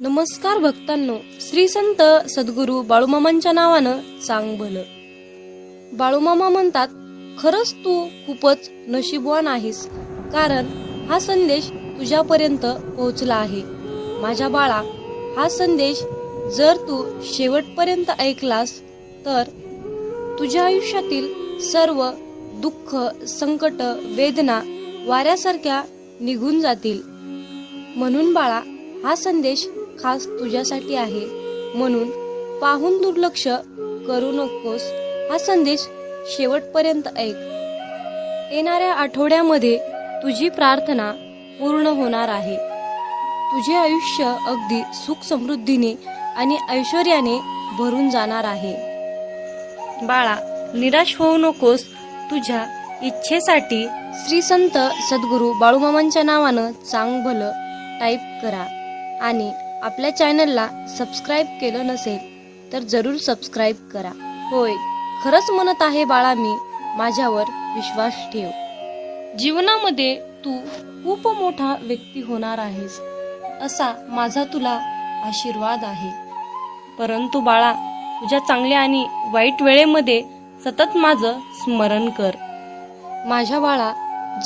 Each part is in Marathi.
नमस्कार भक्तांनो श्री संत सद्गुरू बाळूमामांच्या नावानं सांग भलं बाळूमामा म्हणतात खरंच तू खूपच नशीबवान आहेस कारण हा संदेश तुझ्यापर्यंत पोहोचला आहे. माझ्या बाळा हा संदेश जर तू शेवटपर्यंत ऐकलास तर तुझ्या आयुष्यातील सर्व दुःख संकट वेदना वाऱ्यासारख्या निघून जातील. म्हणून बाळा हा संदेश खास तुझ्यासाठी आहे. म्हणून पाहून दुर्लक्ष करू नकोस. हा संदेश शेवटपर्यंत ऐक. येणाऱ्या आठवड्यामध्ये तुझी प्रार्थना पूर्ण होणार आहे. तुझे आयुष्य अगदी सुख समृद्धीने आणि ऐश्वर्याने भरून जाणार आहे. बाळा निराश होऊ नकोस. तुझ्या इच्छेसाठी श्री संत सद्गुरू बाळूमामांच्या नावानं चांग भलं टाईप करा. आणि आपल्या चॅनलला सबस्क्राईब केलं नसेल तर जरूर सबस्क्राईब करा. होय खरंच म्हणत आहे बाळा मी माझ्यावर विश्वास ठेव. जीवनामध्ये तू खूप मोठा व्यक्ती होणार आहेस असा माझा तुला आशीर्वाद आहे. परंतु बाळा तुझ्या चांगल्या आणि वाईट वेळेमध्ये सतत माझं स्मरण कर. माझ्या बाळा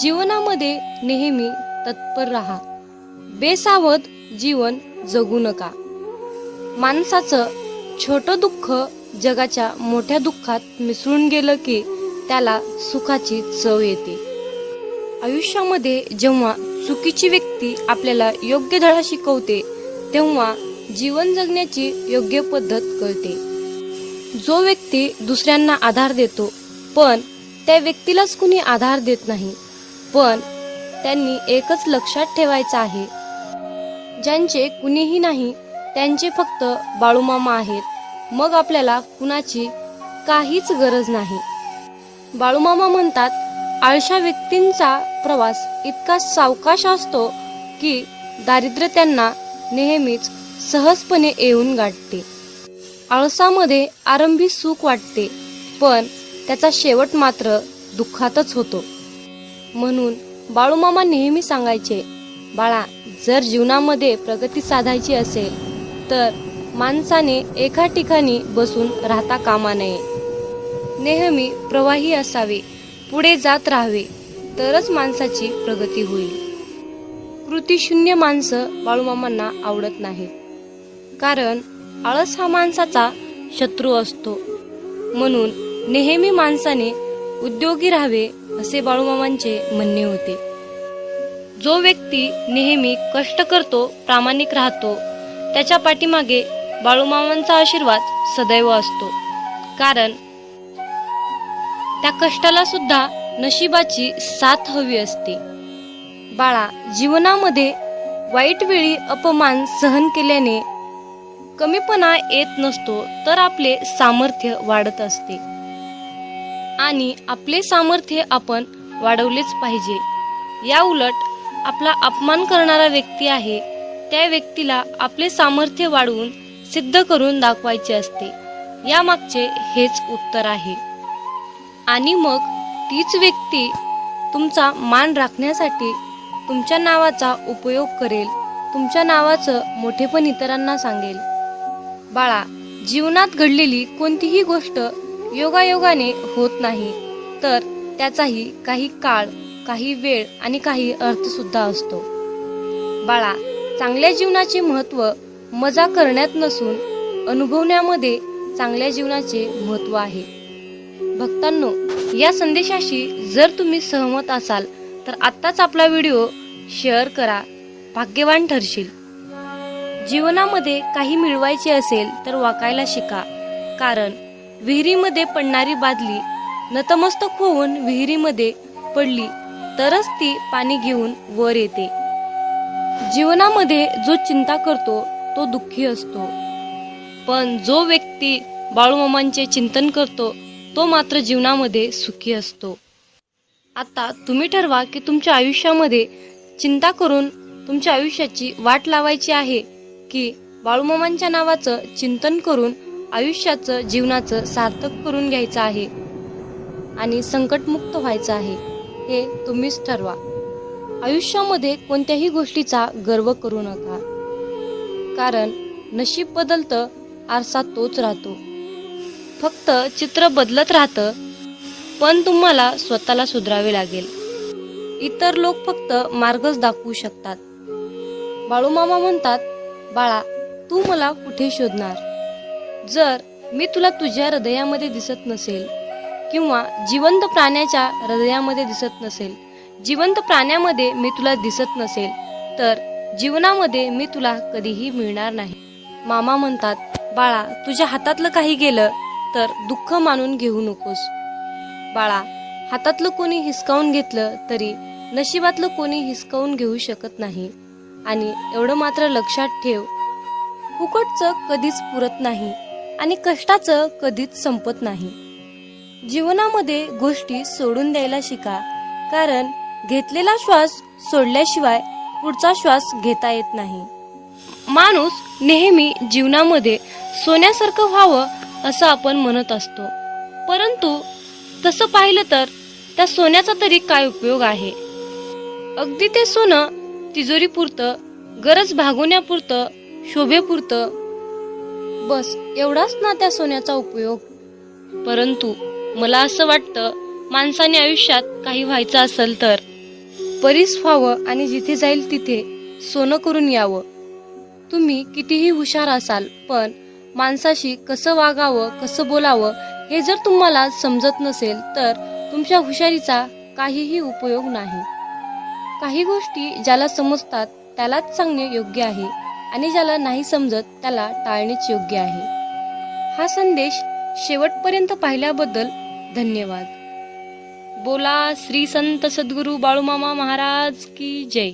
जीवनामध्ये नेहमी तत्पर राहा. बेसावध जीवन जगू नका. माणसाचं छोटं दुःख जगाच्या मोठ्या दुःखात मिसळून गेलं की त्याला सुखाची चव येते. आयुष्यामध्ये जेव्हा चुकीची व्यक्ती आपल्याला योग्य धडा शिकवते तेव्हा जीवन जगण्याची योग्य पद्धत कळते. जो व्यक्ती दुसऱ्यांना आधार देतो पण त्या व्यक्तीलाच कुणी आधार देत नाही पण त्यांनी एकच लक्षात ठेवायचं आहे ज्यांचे कुणीही नाही त्यांचे फक्त बाळूमामा आहेत. मग आपल्याला कुणाची काहीच गरज नाही. बाळूमामा म्हणतात आळशा व्यक्तींचा प्रवास इतका सावकाश असतो की दारिद्र्य त्यांना नेहमीच सहजपणे येऊन गाठते. आळसामध्ये आरंभी सुख वाटते पण त्याचा शेवट मात्र दुःखातच होतो. म्हणून बाळूमामा नेहमी सांगायचे बाळा जर जीवनामध्ये प्रगती साधायची असेल तर माणसाने एका ठिकाणी बसून राहता कामा नये. नेहमी प्रवाही असावे पुढे जात राहावे तरच माणसाची प्रगती होईल. कृतीशून्य माणसं बाळूमामांना आवडत नाहीत. कारण आळस हा माणसाचा शत्रू असतो. म्हणून नेहमी माणसाने उद्योगी राहावे असे बाळूमामांचे म्हणणे होते. जो व्यक्ती नेहमी कष्ट करतो प्रामाणिक राहतो त्याच्या पाठीमागे बाळूमामांचा आशीर्वाद सदैव असतो. कारण त्या कष्टाला सुद्धा नशिबाची साथ हवी असते. बाळा जीवनामध्ये वाईट वेळी अपमान सहन केल्याने कमीपणा येत नसतो तर आपले सामर्थ्य वाढत असते. आणि आपले सामर्थ्य आपण वाढवलेच पाहिजे. या उलट आपला अपमान करणारा व्यक्ती आहे त्या व्यक्तीला आपले सामर्थ्य वाढवून सिद्ध करून दाखवायचे असते. यामागचे हेच उत्तर आहे. आणि मग तीच व्यक्ती तुमचा मान राखण्यासाठी तुमच्या नावाचा उपयोग करेल तुमच्या नावाचं मोठेपण इतरांना सांगेल. बाळा जीवनात घडलेली कोणतीही गोष्ट योगायोगाने होत नाही तर त्याचाही काही काळ काही वेळ आणि काही अर्थ सुद्धा असतो. बाळा चांगल्या जीवनाचे महत्त्व मजा करण्यात नसून अनुभवण्यामध्ये चांगल्या जीवनाचे महत्त्व आहे. भक्तांनो या संदेशाशी जर तुम्ही सहमत असाल तर आत्ताच आपला व्हिडिओ शेअर करा. भाग्यवान ठरशील. जीवनामध्ये काही मिळवायचे असेल तर वाकायला शिका. कारण विहिरीमध्ये पडणारी बादली नतमस्तक होऊन विहिरीमध्ये पडली तरच ती पाणी घेऊन वर येते. जीवनामध्ये जो चिंता करतो तो दुःखी असतो. पण जो व्यक्ती बाळूमामांचे चिंतन करतो तो मात्र जीवनामध्ये सुखी असतो. आता तुम्ही ठरवा की तुमच्या आयुष्यामध्ये चिंता करून तुमच्या आयुष्याची वाट लावायची आहे की बाळूमामांच्या नावाचं चिंतन करून आयुष्याचं जीवनाचं सार्थक करून घ्यायचं आहे आणि संकटमुक्त व्हायचं आहे. हे तुम्हीच ठरवा. आयुष्यामध्ये कोणत्याही गोष्टीचा गर्व करू नका. कारण नशीब बदलतं आरसा तोच राहतो. फक्त चित्र बदलत राहतं पण तुम्हाला स्वतःला सुधारावे लागेल. इतर लोक फक्त मार्गच दाखवू शकतात. बाळूमामा म्हणतात बाळा तू मला कुठे शोधणार? जर मी तुला तुझ्या हृदयामध्ये दिसत नसेल किंवा जिवंत प्राण्याच्या हृदयामध्ये दिसत नसेल. जिवंत प्राण्यामध्ये मी तुला दिसत नसेल तर जीवनामध्ये मी तुला कधीही मिळणार नाही. मामा म्हणतात बाळा तुझ्या हातातलं काही गेलं तर दुःख मानून घेऊ नकोस. बाळा हातातलं कोणी हिसकावून घेतलं तरी नशिबातलं कोणी हिसकावून घेऊ शकत नाही. आणि एवढं मात्र लक्षात ठेव फुकटचं कधीच पुरत नाही आणि कष्टाचं कधीच संपत नाही. जीवनामध्ये गोष्टी सोडून द्यायला शिका. कारण घेतलेला श्वास सोडल्याशिवाय पुढचा श्वास घेता येत नाही. माणूस नेहमी जीवनामध्ये सोन्यासारखं व्हावं असं आपण म्हणत असतो. परंतु तसं पाहिलं तर त्या सोन्याचा तरी काय उपयोग आहे? अगदी ते सोनं तिजोरीपुरतं गरज भागवण्यापुरतं शोभेपुरतं. बस एवढाच ना त्या सोन्याचा उपयोग. परंतु मला असं वाटतं माणसाने आयुष्यात काही व्हायचं असेल तर. परीस व्हावं आणि जिथे जाईल तिथे सोनं करून यावं. तुम्ही कितीही हुशार असाल पण माणसाशी कसं वागावं कसं बोलावं हे जर तुम्हाला समजत नसेल तर तुमच्या हुशारीचा काहीही उपयोग नाही. काही गोष्टी ज्याला समजतात त्यालाच सांगणे योग्य आहे आणि ज्याला नाही समजत त्याला टाळणेच योग्य आहे. हा संदेश शेवटपर्यंत पाहिल्याबद्दल धन्यवाद. बोला श्री संत सद्गुरू बाळूमामा महाराज की जय.